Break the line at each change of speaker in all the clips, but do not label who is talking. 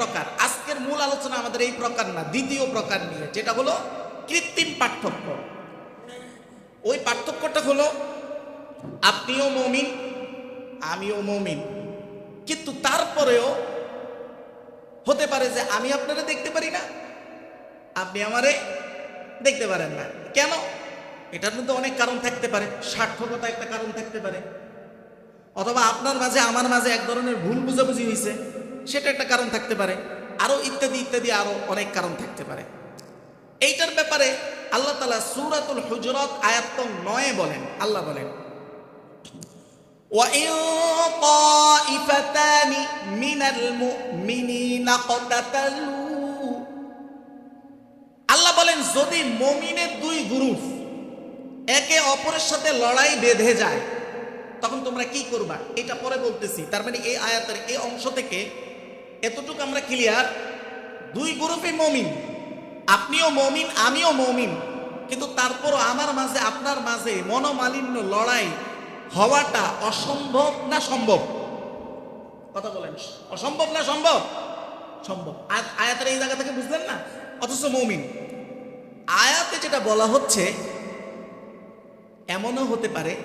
প্রকার। আজকের মূল আলোচনা আমাদের এই প্রকার না, দ্বিতীয় প্রকার নিয়ে, যেটা হলো কৃত্রিম পার্থক্য। ওই পার্থক্যটা হলো, আপনিও মমিন, আমিও মমিন। কিন্তু তারপরেও হতে পারে যে আমি আপনারা দেখতে পারি না, আপনি আমারে দেখতে পারেন না। কেন? এটার মধ্যে অনেক কারণ থাকতে পারে, সার্থকতা একটা কারণ থাকতে পারে। অথবা আপনার মাঝে, আমার মাঝে এক ধরনের ভুল বুঝাবুঝি হয়েছে সেটা একটা কারণ থাকতে পারে আরো ইত্যাদি ইত্যাদি আরো অনেক কারণ থাকতে পারে এইটার ব্যাপারে আল্লাহ তালা সুরাতুল হুজরত আয়াত নয়ে বলেন আল্লাহ বলেন وَإِن طَائِفَتَانِ مِنَ الْمُؤْمِنِينَ اقْتَتَلُوا আল্লাহ বলেন যদি মমিনের দুই গ্রুপ একে অপরের সাথে লড়াই বেঁধে যায় তখন তোমরা কি করবা এটা পরে বলতেছি তার মানে এই আয়াতের এই অংশ থেকে এতটুকু আমরা ক্লিয়ার দুই গ্রুপে মমিন। আপনিও মমিন, আমিও মমিন। কিন্তু তারপরও আমার মাঝে, আপনার মাঝে মনোমালিন্য লড়াই হওয়াটা অসম্ভব না সম্ভব? কথা বলেন, অসম্ভব না সম্ভব? সম্ভব। আয়াত- আয়াতের এই জায়গা থেকে বুঝলেন না? অথচ মমিন। আয়াতে যেটা বলা হচ্ছে, এমনও হতে পারে,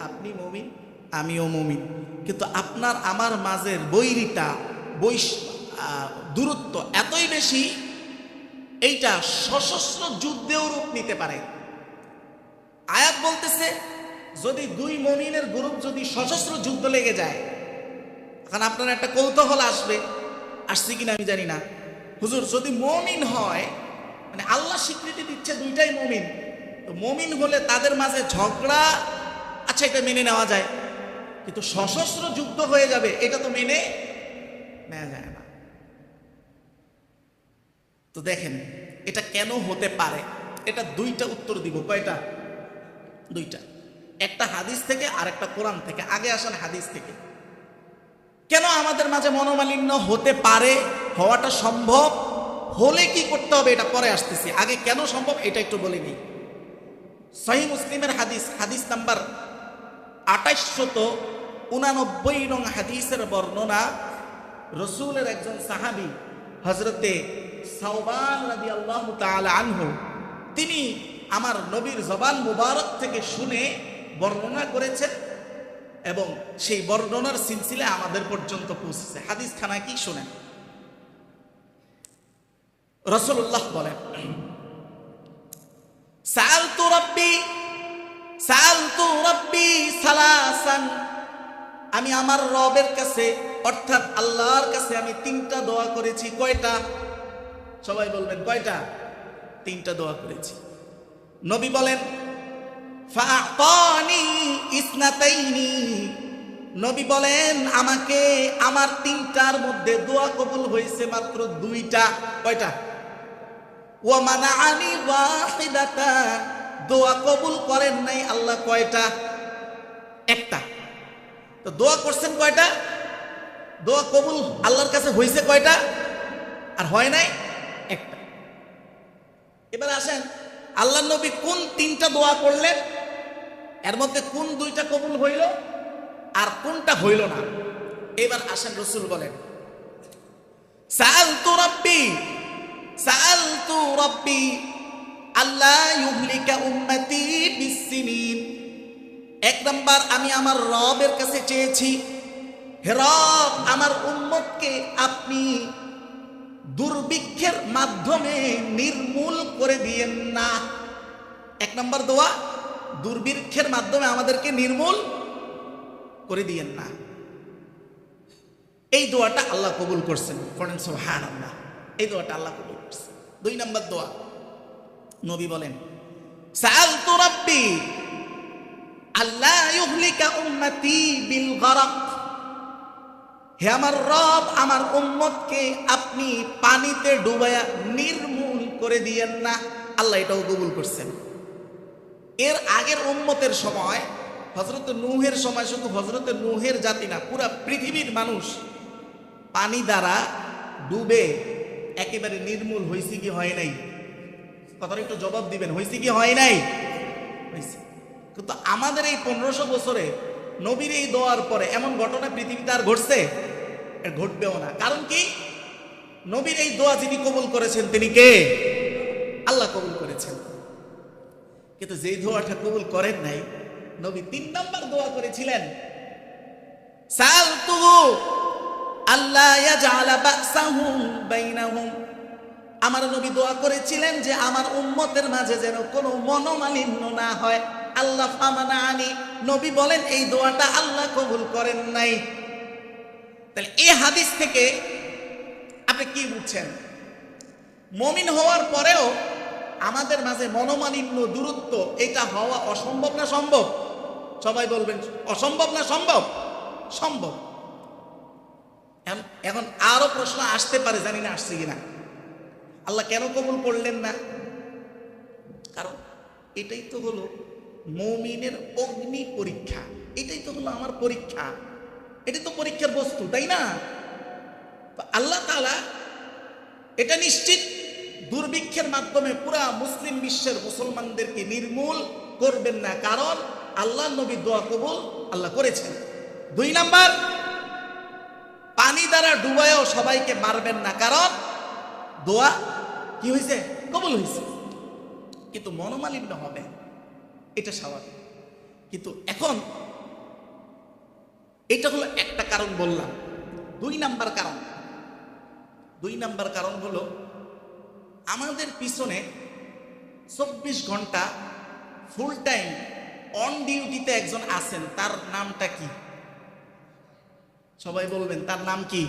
আপনি মমিন, আমিও মমিন। কিন্তু আপনার, আমার মাঝের বৈরিতা বৈশ দূরত্ব এতই বেশি, এইটা সশস্ত্র যুদ্ধেও রূপ নিতে পারে। আয়াত বলতেছে, যদি দুই মমিনের গ্রুপ যদি সশস্ত্র যুদ্ধ লেগে যায়, এখন আপনার একটা কৌতূহল আসবে, আসছে কিনা আমি জানি না। হুজুর, যদি মমিন হয় মানে আল্লাহ স্বীকৃতি দিচ্ছে দুইটাই মমিন, তো মমিন হলে তাদের মাঝে ঝগড়া আচ্ছা এটা মেনে নেওয়া যায়, কিন্তু সশস্ত্র যুদ্ধ হয়ে যাবে, এটা তো মেনে নেওয়া যায় না। তো দেখেন, এটা কেন হতে পারে? এটা দুইটা উত্তর দিব। কয়টা? দুইটা। একটা হাদিস থেকে আর একটা কোরআন থেকে। আগে আসেন হাদিস থেকে। কেন আমাদের মাঝে মনোমালিন্য হতে পারে? হওয়াটা সম্ভব? হলে কি করতে হবে? এটা পরে আসতেছি। আগে কেন সম্ভব? এটা একটু বলে নিই সহি মুসলিমের হাদিস হাদিস নাম্বার আঠাইশশত উনানব্বই নং হাদিসের বর্ণনা রসুলের একজন সাহাবি হজরতে আল্লাহ তিনি আমার নবীর জবান মুবারক থেকে শুনে বর্ণনা করেছেন এবং সেই বর্ণনার সিলসিলা আমাদের পর্যন্ত পৌঁছেছে। হাদিস খানা কি শোনেন? রসুল্লাহ বলেন সালতু রব্বি রব্বি সালাসান, আমি আমার রবের কাছে অর্থাৎ আল্লাহর কাছে আমি তিনটা দোয়া করেছি। কয়টা? সবাই বলবেন, কয়টা? তিনটা দোয়া করেছি। নবী বলেন নবী বলেন, আমাকে আমার তিনটার মধ্যে দোয়া কবুল হয়েছে মাত্র দুইটা। কয়টা? ও মানাআনি ওয়াহিদাতা। দোয়া কবুল করেন নাই আল্লাহ কয়টা? একটা। তো দোয়া করছেন কয়টা? দোয়া কবুল আল্লাহর কাছে হয়েছে কয়টা? আর হয় নাই? একটা। এবার আসেন আল্লাহ নবী কোন তিনটা দোয়া করলেন? এর মধ্যে কোন দুইটা কবুল হইল? আর কোনটা হইল না? এবার আসেন রসুল বলেন আল্লাহ আমি আমার রবের কাছে চেয়েছি হে রব, আমার উম্মতকে আপনি দুর্ভিক্ষের মাধ্যমে নির্মূল করে দিয়েন না। এক নম্বর দোয়া, দুর্ভিক্ষের মাধ্যমে আমাদেরকে নির্মূল করে দিয়েন না। এই দোয়াটা আল্লাহ কবুল করছেন। পড়েন সোহান আল্লাহ এই দোয়াটা আল্লাহ কবুল করছেন। দুই নম্বর দোয়া, নবী বলেন সালতু রাব্বি আল্লাহ বিল গরক। হে আমার রব, আমার উম্মতকে আপনি পানিতে ডুবায়া নির্মূল করে দিয়েন না। আল্লাহ এটাও কবুল করছেন। এর আগের উম্মতের সময় হজরত নুহের সময় শুধু হজরত নুহের জাতি না, পুরা পৃথিবীর মানুষ পানি দ্বারা ডুবে একেবারে নির্মূল হয়েছে কি হয় নাই? কথাটা একটু জবাব দিবেন হয়েছে কি হয় নাই? হয়েছে কিন্তু আমাদের এই পনেরোশো বছরে নবীর এই দোয়ার পরে এমন ঘটনা পৃথিবীতে আর ঘটছে? ঘটবেও না। কারণ কি? নবীর এই দোয়া যিনি কবুল করেছেন, তিনি কে? আল্লাহ কবুল করেছেন। কিন্তু যেই দোয়াটা কবুল করেন নাই, নবী তিন নম্বর দোয়া করেছিলেন আমার নবী দোয়া করেছিলেন যে আমার উম্মতের মাঝে যেন কোনো মনোমালিন্য না হয়। আল্লাহ ফামানা আনি। নবী বলেন, এই দোয়াটা আল্লাহ কবুল করেন নাই। তাহলে এই হাদিস থেকে আপনি কি বুঝছেন? মমিন হওয়ার পরেও আমাদের মাঝে মনোমালিন্য, দূরত্ব, এটা হওয়া অসম্ভব না সম্ভব? সবাই বলবেন, অসম্ভব না সম্ভব? সম্ভব। এখন আরও প্রশ্ন আসতে পারে, জানি না আসছে কিনা। আল্লাহ কেন কবুল করলেন না? কারণ এটাই তো হলো মৌমিনের অগ্নি পরীক্ষা। এটাই তো হলো আমার পরীক্ষা। এটাই তো পরীক্ষার বস্তু, তাই না? আল্লাহ তাআলা এটা নিশ্চিত দুর্ভিক্ষের মাধ্যমে পুরা মুসলিম বিশ্বের মুসলমানদেরকে নির্মূল করবেন না, কারণ আল্লাহ নবী দোয়া কবুল আল্লাহ করেছেন। দুই নাম্বার, পানি দ্বারা ডুবায়ও সবাইকে মারবেন না, কারণ দোয়া কি হয়েছে কবুল হয়েছে কিন্তু মনোমালিন্য হবে, এটা স্বাভাবিক। কিন্তু এখন এটা হলো একটা কারণ বললাম। দুই নাম্বার কারণ। দুই নাম্বার কারণ হলো, আমাদের পিছনে চব্বিশ ঘণ্টা ফুল টাইম অন ডিউটিতে একজন আছেন, তার নামটা কি? সবাই বলবেন, তার নাম কি?